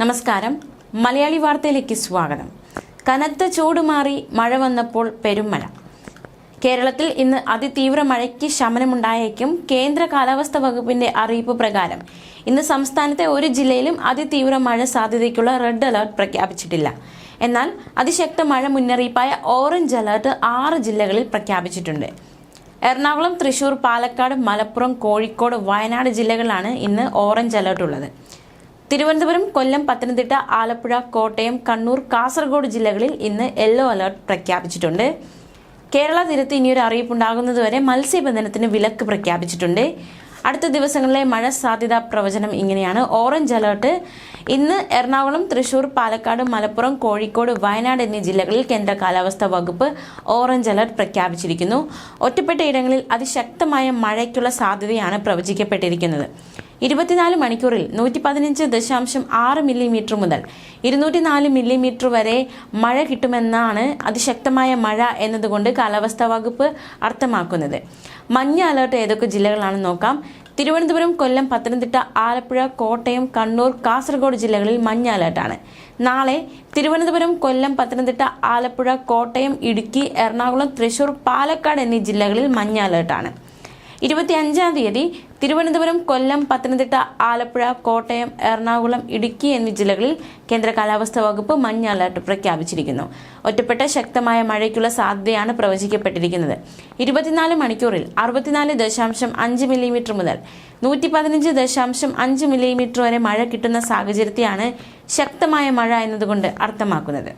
നമസ്കാരം. മലയാളി വാർത്തയിലേക്ക് സ്വാഗതം. കനത്ത ചൂട് മാറി മഴ വന്നപ്പോൾ പെരുമഴ. കേരളത്തിൽ ഇന്ന് അതിതീവ്ര മഴയ്ക്ക് ശമനമുണ്ടായേക്കും കേന്ദ്ര കാലാവസ്ഥ വകുപ്പിന്റെ അറിയിപ്പ് പ്രകാരം. ഇന്ന് സംസ്ഥാനത്തെ ഒരു ജില്ലയിലും അതിതീവ്ര മഴ സാധ്യതയ്ക്കുള്ള റെഡ് അലർട്ട് പ്രഖ്യാപിച്ചിട്ടില്ല. എന്നാൽ അതിശക്ത മഴ മുന്നറിയിപ്പായ ഓറഞ്ച് അലർട്ട് ആറ് ജില്ലകളിൽ പ്രഖ്യാപിച്ചിട്ടുണ്ട്. എറണാകുളം തൃശൂർ പാലക്കാട് മലപ്പുറം കോഴിക്കോട് വയനാട് ജില്ലകളിലാണ് ഇന്ന് ഓറഞ്ച് അലർട്ട് ഉള്ളത് തിരുവനന്തപുരം കൊല്ലം പത്തനംതിട്ട ആലപ്പുഴ കോട്ടയം കണ്ണൂർ കാസർഗോഡ് ജില്ലകളിൽ ഇന്ന് യെല്ലോ അലർട്ട് പ്രഖ്യാപിച്ചിട്ടുണ്ട്. കേരള തീരത്ത് ഇനിയൊരു അറിയിപ്പുണ്ടാകുന്നതുവരെ മത്സ്യബന്ധനത്തിന് വിലക്ക് പ്രഖ്യാപിച്ചിട്ടുണ്ട്. അടുത്ത ദിവസങ്ങളിലെ മഴ സാധ്യതാ പ്രവചനം ഇങ്ങനെയാണ്. ഓറഞ്ച് അലേർട്ട് ഇന്ന് എറണാകുളം തൃശൂർ പാലക്കാട് മലപ്പുറം കോഴിക്കോട് വയനാട് എന്നീ ജില്ലകളിൽ കേന്ദ്ര കാലാവസ്ഥാ വകുപ്പ് ഓറഞ്ച് അലർട്ട് പ്രഖ്യാപിച്ചിരിക്കുന്നു. ഒറ്റപ്പെട്ട ഇടങ്ങളിൽ അതിശക്തമായ മഴയ്ക്കുള്ള സാധ്യതയാണ് പ്രവചിക്കപ്പെട്ടിരിക്കുന്നത്. ഇരുപത്തിനാല് മണിക്കൂറിൽ നൂറ്റി പതിനഞ്ച് ദശാംശം ആറ് മില്ലിമീറ്റർ മുതൽ ഇരുന്നൂറ്റി നാല് മില്ലിമീറ്റർ വരെ മഴ കിട്ടുമെന്നാണ് അതിശക്തമായ മഴ എന്നതുകൊണ്ട് കാലാവസ്ഥാ വകുപ്പ് അർത്ഥമാക്കുന്നത്. മഞ്ഞ അലർട്ട് ഏതൊക്കെ ജില്ലകളാണെന്ന് നോക്കാം. തിരുവനന്തപുരം കൊല്ലം പത്തനംതിട്ട ആലപ്പുഴ കോട്ടയം കണ്ണൂർ കാസർഗോഡ് ജില്ലകളിൽ മഞ്ഞ അലർട്ടാണ്. നാളെ തിരുവനന്തപുരം കൊല്ലം പത്തനംതിട്ട ആലപ്പുഴ കോട്ടയം ഇടുക്കി എറണാകുളം തൃശൂർ പാലക്കാട് എന്നീ ജില്ലകളിൽ മഞ്ഞ അലർട്ടാണ്. ഇരുപത്തി അഞ്ചാം തീയതി തിരുവനന്തപുരം കൊല്ലം പത്തനംതിട്ട ആലപ്പുഴ കോട്ടയം എറണാകുളം ഇടുക്കി എന്നീ ജില്ലകളിൽ കേന്ദ്ര കാലാവസ്ഥാ വകുപ്പ് മഞ്ഞ അലർട്ട് പ്രഖ്യാപിച്ചിരിക്കുന്നു. ഒറ്റപ്പെട്ട ശക്തമായ മഴയ്ക്കുള്ള സാധ്യതയാണ് പ്രവചിക്കപ്പെട്ടിരിക്കുന്നത്. ഇരുപത്തിനാല് മണിക്കൂറിൽ അറുപത്തിനാല് ദശാംശം അഞ്ച് മില്ലിമീറ്റർ മുതൽ നൂറ്റി പതിനഞ്ച് ദശാംശം അഞ്ച് മില്ലിമീറ്റർ വരെ മഴ കിട്ടുന്ന സാഹചര്യത്തെയാണ് ശക്തമായ മഴ എന്നതുകൊണ്ട് അർത്ഥമാക്കുന്നത്.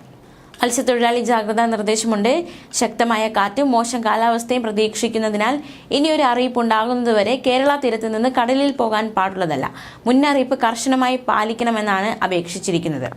മത്സ്യത്തൊഴിലാളി ജാഗ്രതാ നിർദ്ദേശമുണ്ട്. ശക്തമായ കാറ്റും മോശം കാലാവസ്ഥയും പ്രതീക്ഷിക്കുന്നതിനാൽ ഇനിയൊരു അറിയിപ്പ് ഉണ്ടാകുന്നതുവരെ കേരള തീരത്ത് നിന്ന് കടലിൽ പോകാൻ പാടുള്ളതല്ല. മുന്നറിയിപ്പ് കർശനമായി പാലിക്കണമെന്നാണ് അപേക്ഷിച്ചിരിക്കുന്നത്.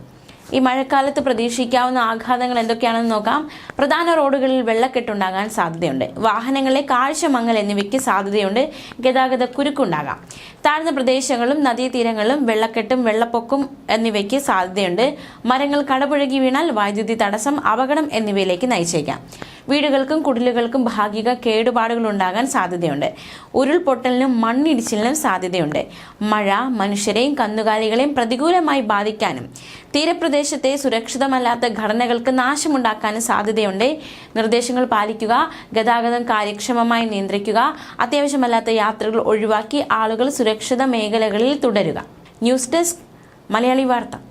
ഈ മഴക്കാലത്ത് പ്രതീക്ഷിക്കാവുന്ന ആഘാതങ്ങൾ എന്തൊക്കെയാണെന്ന് നോക്കാം. പ്രധാന റോഡുകളിൽ വെള്ളക്കെട്ടുണ്ടാകാൻ സാധ്യതയുണ്ട്. വാഹനങ്ങളെ കാഴ്ച മങ്ങൽ എന്നിവയ്ക്ക് സാധ്യതയുണ്ട്. ഗതാഗത കുരുക്കുണ്ടാകാം. താഴ്ന്ന പ്രദേശങ്ങളും നദീതീരങ്ങളിലും വെള്ളക്കെട്ടും വെള്ളപ്പൊക്കം എന്നിവയ്ക്ക് സാധ്യതയുണ്ട്. മരങ്ങൾ കടപുഴകി വീണാൽ വൈദ്യുതി തടസ്സം അപകടം എന്നിവയിലേക്ക് നയിച്ചേക്കാം. വീടുകൾക്കും കുടിലുകൾക്കും ഭാഗിക കേടുപാടുകൾ ഉണ്ടാകാൻ സാധ്യതയുണ്ട്. ഉരുൾപൊട്ടലിനും മണ്ണിടിച്ചിലിനും സാധ്യതയുണ്ട്. മഴ മനുഷ്യരെയും കന്നുകാലികളെയും പ്രതികൂലമായി ബാധിക്കാനും തീരപ്രദേശത്തെ സുരക്ഷിതമല്ലാത്ത ഘടനകൾക്ക് നാശമുണ്ടാക്കാനും സാധ്യതയുണ്ട്. നിർദ്ദേശങ്ങൾ പാലിക്കുക ഗതാഗതം കാര്യക്ഷമമായി നിയന്ത്രിക്കുക അത്യാവശ്യമല്ലാത്ത യാത്രകൾ ഒഴിവാക്കി ആളുകൾ സുരക്ഷിത മേഖലകളിൽ തുടരുക. ന്യൂസ് ഡെസ്ക് മലയാളി വാർത്ത.